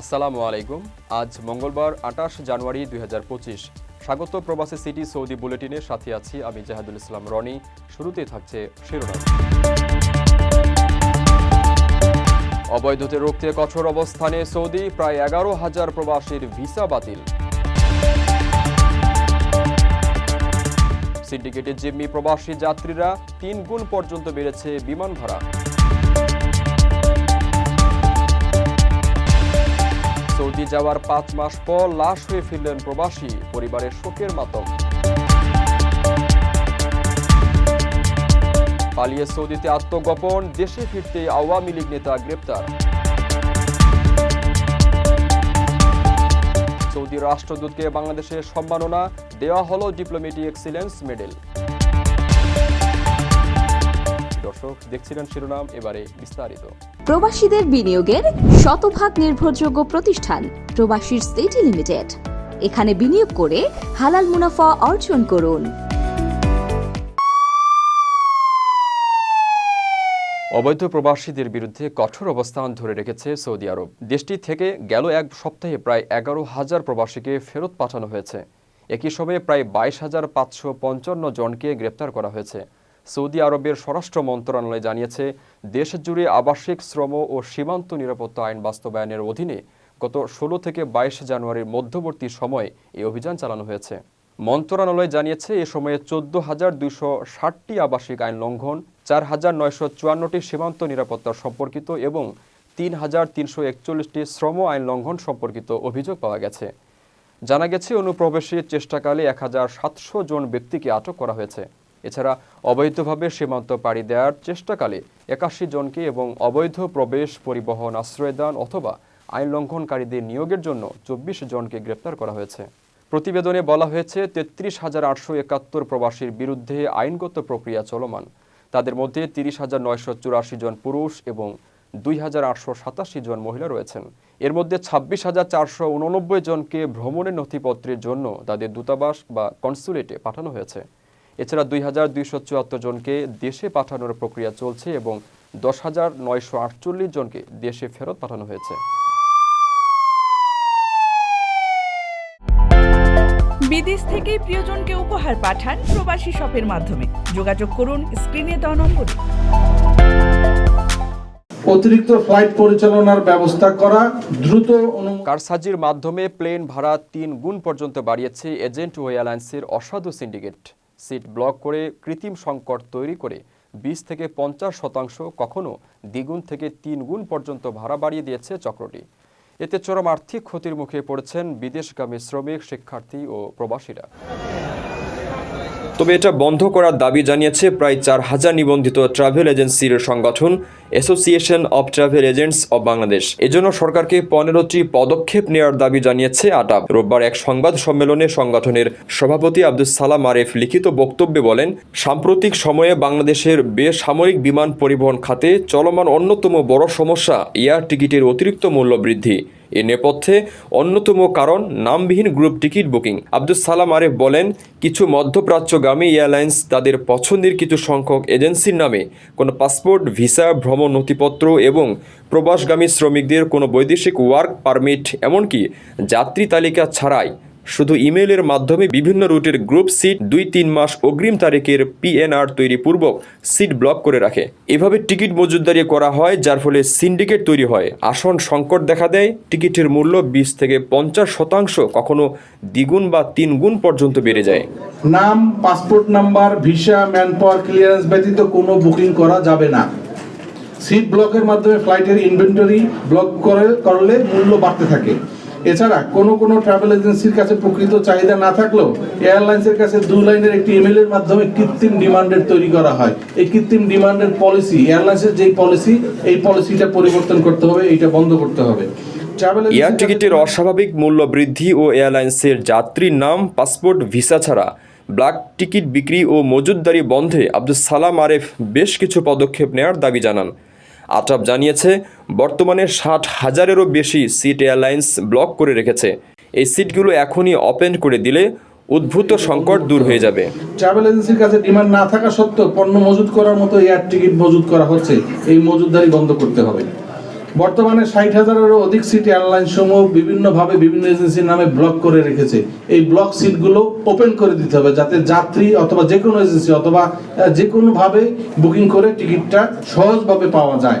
আসসালামু আলাইকুম। আজ মঙ্গলবার আটাশ জানুয়ারি দুই হাজার পঁচিশ। স্বাগত প্রবাসী সিটি সৌদি বুলেটিনের সাথে আছি আমি জাহাদুল ইসলাম রনি। শুরুতেই থাকছে শিরোনাম। অবৈধতে রুখতে কঠোর অবস্থানে সৌদি, প্রায় এগারো হাজার প্রবাসীর ভিসা বাতিল। সিন্ডিকেটের জিম্মি প্রবাসী যাত্রীরা তিন গুণ পর্যন্ত বেড়েছে বিমান ভাড়া। সৌদি যাওয়ার পাঁচ মাস পর লাশ হয়ে ফিরলেন প্রবাসী, পরিবারের শোকের মাতম। পালিয়ে সৌদিতে আত্মগোপন, দেশে ফিরতে আওয়ামী লীগ নেতা গ্রেপ্তার। সৌদি রাষ্ট্রদূতকে বাংলাদেশের সম্মাননা, দেওয়া হল ডিপ্লোমেটিক এক্সিলেন্স মেডেল। দর্শক, দেখছিলেন শিরোনাম, এবারে বিস্তারিত। প্রবাসীদের বিনিয়োগের শতভাগ নির্ভরযোগ্য প্রতিষ্ঠান প্রবাসীর সিটি লিমিটেড। এখানে বিনিয়োগ করে হালাল মুনাফা অর্জন করুন। অবৈধ প্রবাসীদের বিরুদ্ধে কঠোর অবস্থান ধরে রেখেছে সৌদি আরব। দেশটি থেকে গেল এক সপ্তাহে প্রায় এগারো হাজার প্রবাসীকে ফেরত পাঠানো হয়েছে। একই সময়ে প্রায় বাইশ হাজার পাঁচশো পঞ্চান্ন জনকে গ্রেপ্তার করা হয়েছে। সৌদি আরবের স্বরাষ্ট্র মন্ত্রণালয় জানিয়েছে, দেশ জুড়ে আবাসিক শ্রম ও সীমান্ত নিরাপত্তা আইন বাস্তবায়নের অধীনে গত ষোলো থেকে বাইশ জানুয়ারির মধ্যবর্তী সময়ে এই অভিযান চালানো হয়েছে। মন্ত্রণালয় জানিয়েছে, এ সময়ে চোদ্দ হাজার দুইশো ষাটটি আবাসিক আইন লঙ্ঘন, চার হাজার নয়শো চুয়ান্নটি সীমান্ত নিরাপত্তা সম্পর্কিত এবং তিন হাজার তিনশো একচল্লিশটি শ্রম আইন লঙ্ঘন সম্পর্কিত অভিযোগ পাওয়া গেছে। জানা গেছে, অনুপ্রবেশের চেষ্টাকালে এক হাজার সাতশো জন ব্যক্তিকে আটক করা হয়েছে। এছাড়া অবৈধভাবে সীমান্ত পাড়ি দেওয়ার চেষ্টাকালে একাশি জনকে এবং অবৈধ প্রবেশ পরিবহন আশ্রয়দান অথবা আইন লঙ্ঘনকারীদের নিয়োগের জন্য চব্বিশ জনকে গ্রেপ্তার করা হয়েছে। প্রতিবেদনে বলা হয়েছে, তেত্রিশ হাজার আটশো একাত্তর প্রবাসীর বিরুদ্ধে আইনগত প্রক্রিয়া চলমান। তাদের মধ্যে তিরিশ হাজার নয়শো চুরাশি জন পুরুষ এবং দুই হাজার আটশো সাতাশি জন মহিলা রয়েছেন। এর মধ্যে ছাব্বিশ হাজার চারশো উননব্বই জনকে ভ্রমণের নথিপত্রের জন্য তাদের দূতাবাস বা কনসুলেটে পাঠানো হয়েছে। এছাড়া দুই হাজার দুইশো চুয়াত্তর জনকে দেশে পাঠানোর প্রক্রিয়া চলছে এবং দশ হাজার নয়শো আটচল্লিশ জনকে দেশে ফেরত পাঠানো হয়েছে। বিদেশ থেকে প্রিয়জনকে উপহার পাঠান প্রবাসী শপের মাধ্যমে। যোগাযোগ করুন স্ক্রিনে দেওয়া নম্বরে। অতিরিক্ত ফ্লাইট পরিচালনার ব্যবস্থা করা দ্রুত কারসাজির মাধ্যমে প্লেন ভাড়া তিন গুণ পর্যন্ত বাড়িয়েছে এজেন্ট ও এয়ারলাইন্সের অসাধু সিন্ডিকেট। সিট ব্লক করে কৃত্রিম সংকট তৈরি করে বিশ থেকে পঞ্চাশ শতাংশ কখনো দ্বিগুণ থেকে তিন গুণ পর্যন্ত ভাড়া বাড়িয়ে দিয়েছে চক্রটি। এতে চরম আর্থিক ক্ষতির মুখে পড়েছেন বিদেশগামী শ্রমিক, শিক্ষার্থী ও প্রবাসীরা। তবে এটা বন্ধ করার দাবি জানিয়েছে প্রায় চার হাজার নিবন্ধিত ট্রাভেল এজেন্সির সংগঠন association of travel agents of Bangladesh এজন্য সরকারকে পনেরোটি পদক্ষেপ নেওয়ার দাবি জানিয়েছে আটাব রোববার এক সংবাদ সম্মেলনে সংগঠনের সভাপতি আব্দুল সালাম আরেফ লিখিত বক্তব্যে বলেন, সাম্প্রতিক সময়ে বাংলাদেশের বেসামরিক বিমান পরিবহন খাতে চলমান অন্যতম বড় সমস্যা এয়ার টিকিটের অতিরিক্ত মূল্য বৃদ্ধি। এ নেপথ্যে অন্যতম কারণ নামবিহীন group ticket booking. Abdul Salam Aref বলেন, কিছু মধ্যপ্রাচ্যগামী এয়ারলাইন্স তাদের পছন্দের কিছু সংখ্যক এজেন্সির নামে, কোনো পাসপোর্ট, ভিসা, ভ্রমণ নথিপত্র এবং প্রবাসগামী শ্রমিকদের কোনো বৈদেশিক ওয়ার্ক পারমিট, এমনকি যাত্রী তালিকা ছাড়াই শুধু ইমেইলের মাধ্যমে বিভিন্ন রুটের গ্রুপ সিট দুই তিন মাস অগ্রিম তারিখের পিএনআর তৈরি পূর্বক সিট ব্লক করে রাখে। এভাবে টিকিট মজুতদারি করা হয়, যার ফলে সিন্ডিকেট তৈরি হয়। আসন সংকট দেখা দেয়। টিকিটের মূল্য বিশ থেকে পঞ্চাশ শতাংশ কখনো দ্বিগুণ বা তিন গুণ পর্যন্ত বেড়ে যায়। নাম, passport number, visa man power clearance ব্যতীত কোনো বুকিং করা যাবে না। সিট ব্লকের মাধ্যমে ফ্লাইটের ইনভেন্টরি ব্লক করে করলে মূল্য বাড়তে থাকে। এছাড়া কোনো কোনো ট্রাভেল এজেন্সির কাছে প্রকৃত চাহিদা না থাকলেও এয়ারলাইন্সের কাছে দু লাইনের একটি ইমেলের মাধ্যমে কৃত্রিম ডিমান্ডের তৈরি করা হয়। এই কৃত্রিম ডিমান্ডের পলিসি এয়ারলাইন্সের যেই পলিসি এই পলিসিটা পরিবর্তন করতে হবে এইটা বন্ধ করতে হবে। ট্রাভেল এয়ার টিকিটের অস্বাভাবিক মূল্য বৃদ্ধি ও এয়ারলাইন্সের যাত্রীর নাম পাসপোর্ট ভিসা ছাড়া ব্ল্যাক টিকিট বিক্রি ও মজুদদারি বন্ধে আব্দুল সালাম আরেফ বেশ কিছু পদক্ষেপ নেওয়ার দাবি জানান। আটাব জানিয়েছে, বর্তমানে ষাট হাজারেরও বেশি সিট এয়ারলাইন্স ব্লক করে রেখেছে। এই সিটগুলো এখনই ওপেন করে দিলে উদ্ভূত সংকট দূর হয়ে যাবে। ট্রাভেল এজেন্সির কাছে ডিমান্ড না থাকা সত্ত্বেও পণ্য মজুত করার মতো এয়ার টিকিট মজুত করা হচ্ছে। এই মজুতদারি বন্ধ করতে হবে। বর্তমানে ষাট হাজারেরও অধিক সিট এয়ারলাইন সমূহ বিভিন্নভাবে বিভিন্ন এজেন্সির নামে ব্লক করে রেখেছে। এই ব্লক সিটগুলো ওপেন করে দিতে হবে যাতে যাত্রী অথবা যে কোনো এজেন্সি অথবা যে কোনোভাবে বুকিং করে টিকিটটা সহজভাবে পাওয়া যায়।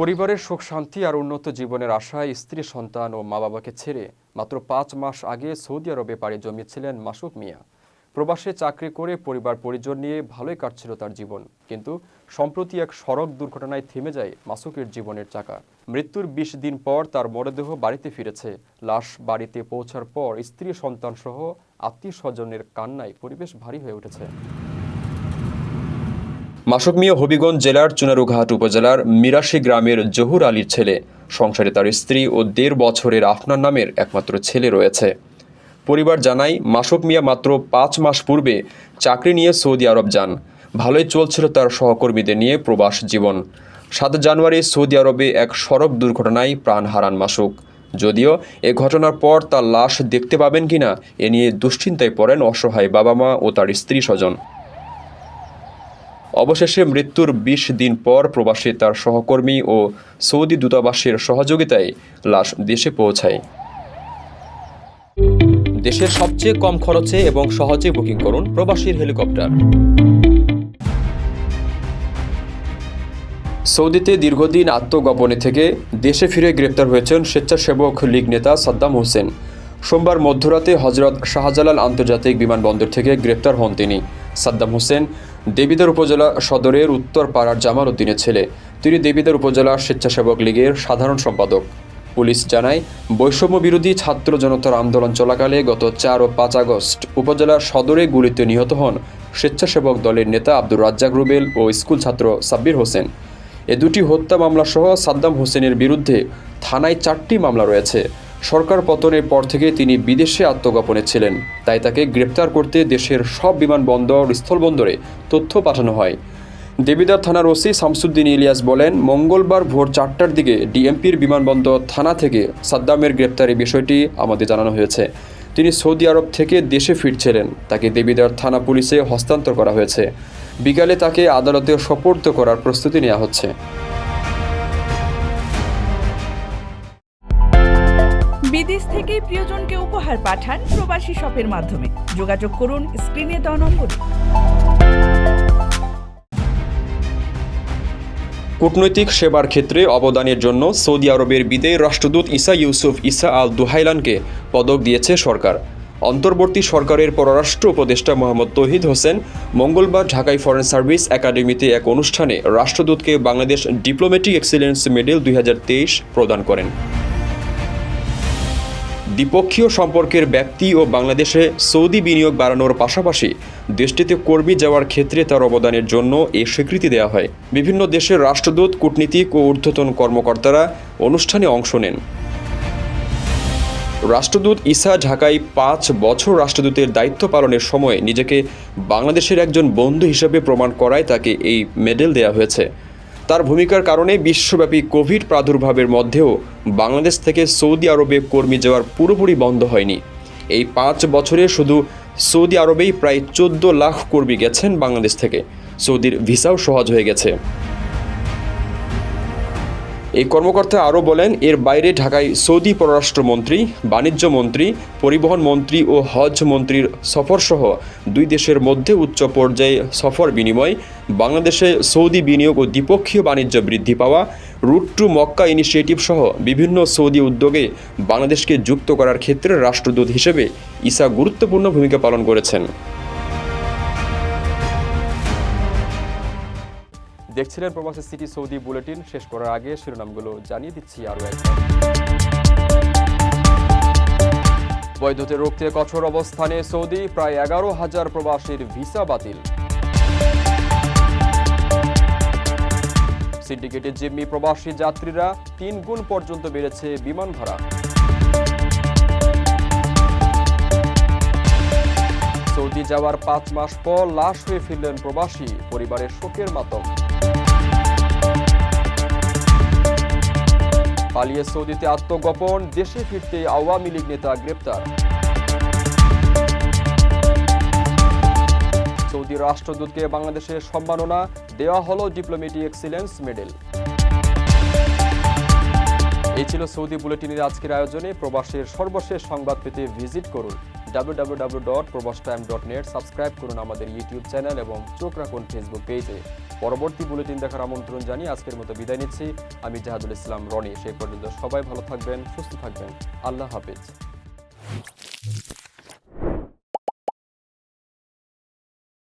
পরিবারের সুখ, শান্তি আর উন্নত জীবনের আশায় স্ত্রী, সন্তান ও মা বাবাকে ছেড়ে মাত্র পাঁচ মাস আগে সৌদি আরবে পাড়ি জমিয়েছিলেন মাসুক মিয়া। প্রবাসে চাকরি করে পরিবার পরিজন নিয়ে ভালোই কাটছিল তার জীবন, কিন্তু সম্প্রতি এক সড়ক দুর্ঘটনায় থেমে যায় মাসুকের জীবনের চাকা। মৃত্যুর বিশ দিন পর তার মরদেহ বাড়িতে ফিরেছে। লাশ বাড়িতে পৌঁছার পর স্ত্রী সন্তান সহ আত্মীয় স্বজনের কান্নায় পরিবেশ ভারী হয়ে উঠেছে। মাসুক মিয়া হবিগঞ্জ জেলার চুনারুঘাট উপজেলার মিরাশি গ্রামের জহুর আলীর ছেলে। সংসারে তার স্ত্রী ও দেড় বছরের আফনান নামের একমাত্র ছেলে রয়েছে। পরিবার জানায় মাসুক মিয়া মাত্র পাঁচ মাস পূর্বে চাকরি নিয়ে সৌদি আরব যান। ভালোই চলছিল তার সহকর্মীদের নিয়ে প্রবাস জীবন। সাত জানুয়ারি সৌদি আরবে এক সড়ক দুর্ঘটনায় প্রাণ হারান মাসুক যদিও এ ঘটনার পর তার লাশ দেখতে পাবেন কিনা, এ নিয়ে দুশ্চিন্তায় পড়েন অসহায় বাবা মা ও তার স্ত্রী স্বজন অবশেষে মৃত্যুর বিশ দিন পর প্রবাসী তার সহকর্মী ও সৌদি দূতাবাসের সহযোগিতায় লাশ দেশে পৌঁছায়। দেশের সবচেয়ে কম খরচে এবং সহজে বুকিং করুন প্রবাসীর হেলিকপ্টার। সৌদিতে দীর্ঘদিন আত্মগোপনে থেকে দেশে ফিরে গ্রেপ্তার হয়েছেন স্বেচ্ছাসেবক লীগ নেতা সাদ্দাম হোসেন। সোমবার মধ্যরাতে হজরত শাহজালাল আন্তর্জাতিক বিমানবন্দর থেকে গ্রেপ্তার হন তিনি। সাদ্দাম হোসেন দেবিদার উপজেলা সদরের উত্তর পাড়ার জামাল উদ্দিনের ছেলে। তিনি দেবিদার উপজেলা স্বেচ্ছাসেবক লীগের সাধারণ সম্পাদক। পুলিশ জানায়, বৈষম্য বিরোধী ছাত্র জনতার আন্দোলন চলাকালে গত চার ও পাঁচ আগস্ট উপজেলার সদরে গুলিতে নিহত হন স্বেচ্ছাসেবক দলের নেতা আব্দুর রাজ্জাক রুবেল ও স্কুল ছাত্র সাব্বির হোসেন। এ দুটি হত্যা মামলা সহ সাদ্দাম হোসেনের বিরুদ্ধে থানায় চারটি মামলা রয়েছে। সরকার পতনের পর থেকে তিনি বিদেশে আত্মগোপনে ছিলেন। তাই তাকে গ্রেপ্তার করতে দেশের সব বিমানবন্দর স্থলবন্দরে তথ্য পাঠানো হয়। দেবিদার থানার ওসি শামসুদ্দিন ইলিয়াস বলেন, মঙ্গলবার ভোর চারটার দিকে ডিএমপির বিমানবন্দর থানা থেকে সাদ্দামের গ্রেপ্তারের বিষয়টি আমাদের জানানো হয়েছে। তিনি সৌদি আরব থেকে দেশে ফিরছিলেন। তাকে দেবিদার থানা পুলিশে হস্তান্তর করা হয়েছে। বিকালে তাকে আদালতে সোপর্দ করার প্রস্তুতি নেওয়া হচ্ছে। থেকে প্রিয়জনকে উপহার পাঠান প্রবাসী শপের মাধ্যমে। যোগাযোগ করুন স্ক্রিনে দেওয়া নম্বরে। কূটনৈতিক সেবার ক্ষেত্রে অবদানের জন্য সৌদি আরবের বিদেয় রাষ্ট্রদূত ইসা ইউসুফ ইসা আল দুহাইলানকে পদক দিয়েছে সরকার। অন্তর্বর্তী সরকারের পররাষ্ট্র উপদেষ্টা মোহাম্মদ তহিদ হোসেন মঙ্গলবার ঢাকায় ফরেন সার্ভিস একাডেমিতে এক অনুষ্ঠানে রাষ্ট্রদূতকে বাংলাদেশ ডিপ্লোম্যাটিক এক্সিলেন্স মেডেল দুই হাজার তেইশ প্রদান করেন। দ্বিপক্ষীয় সম্পর্কের ব্যাপ্তি ও বাংলাদেশে সৌদি বিনিয়োগ বাড়ানোর পাশাপাশি দেশটিতে কর্মী যাওয়ার ক্ষেত্রে তার অবদানের জন্য এ স্বীকৃতি দেওয়া হয়। বিভিন্ন দেশের রাষ্ট্রদূত, কূটনীতিক ও ঊর্ধ্বতন কর্মকর্তারা অনুষ্ঠানে অংশ নেন। রাষ্ট্রদূত ইসা ঢাকায় পাঁচ বছর রাষ্ট্রদূতের দায়িত্ব পালনের সময় নিজেকে বাংলাদেশের একজন বন্ধু হিসেবে প্রমাণ করায় তাকে এই মেডেল দেওয়া হয়েছে। তার ভূমিকার কারণে বিশ্বব্যাপী কোভিড প্রাদুর্ভাবের মধ্যেও বাংলাদেশ থেকে সৌদি আরবে কর্মী যাওয়ার পুরোপুরি বন্ধ হয়নি। এই পাঁচ বছরে শুধু সৌদি আরবেই প্রায় চোদ্দ লাখ কর্মী গেছেন বাংলাদেশ থেকে। সৌদির ভিসাও সহজ হয়ে গেছে। এই কর্মকর্তা আরও বলেন, এর বাইরে ঢাকায় সৌদি পররাষ্ট্রমন্ত্রী, বাণিজ্য মন্ত্রী, পরিবহন মন্ত্রী ও হজ মন্ত্রীর সফরসহ দুই দেশের মধ্যে উচ্চ পর্যায়ে সফর বিনিময়, বাংলাদেশে সৌদি বিনিয়োগ ও দ্বিপক্ষীয় বাণিজ্য বৃদ্ধি পাওয়া, রুট টু মক্কা ইনিশিয়েটিভ সহ বিভিন্ন সৌদি উদ্যোগে বাংলাদেশকে যুক্ত করার ক্ষেত্রে রাষ্ট্রদূত হিসেবে ইসা গুরুত্বপূর্ণ ভূমিকা পালন করেছেন। দেখছিলেন প্রবাসী সিটি সৌদি বুলেটিন। শেষ করার আগে শিরোনামগুলো জানিয়ে দিচ্ছি আরও একবার বৈধতে রুখতে কঠোর অবস্থানে সৌদি, প্রায় এগারো হাজার প্রবাসীর ভিসা বাতিল। সিন্ডিকেটে জিম্মি প্রবাসী যাত্রীরা তিন গুণ পর্যন্ত বেড়েছে বিমান ভাড়া। সৌদি যাওয়ার পাঁচ মাস পর লাশ হয়ে ফিরলেন প্রবাসী, পরিবারের শোকের মাতম। পালিয়ে সৌদিতে আত্মগোপন, দেশে ফিরতে আওয়ামী লীগ নেতা গ্রেপ্তার। সৌদি রাষ্ট্রদূতকে বাংলাদেশের সম্মাননা দেওয়া হল ডিপ্লোমেটিক এক্সিলেন্স মেডেল। এই ছিল সৌদি বুলেটিনের আজকের আয়োজনে প্রবাসের সর্বশেষ সংবাদ পেতে ভিজিট করুন www.probashtime.net সাবস্ক্রাইব করুন আমাদের ইউটিউব চ্যানেল এবং চোখ রাখুন ফেসবুক পেজে। পরবর্তী বুলেটিন দেখার আমন্ত্রণ জানিয়ে আজকের মতো বিদায় নিচ্ছি। আমি জাহাজুল ইসলাম রনি সেই পর্যন্ত সবাই ভালো থাকবেন, সুস্থ থাকবেন। আল্লাহ হাফিজ।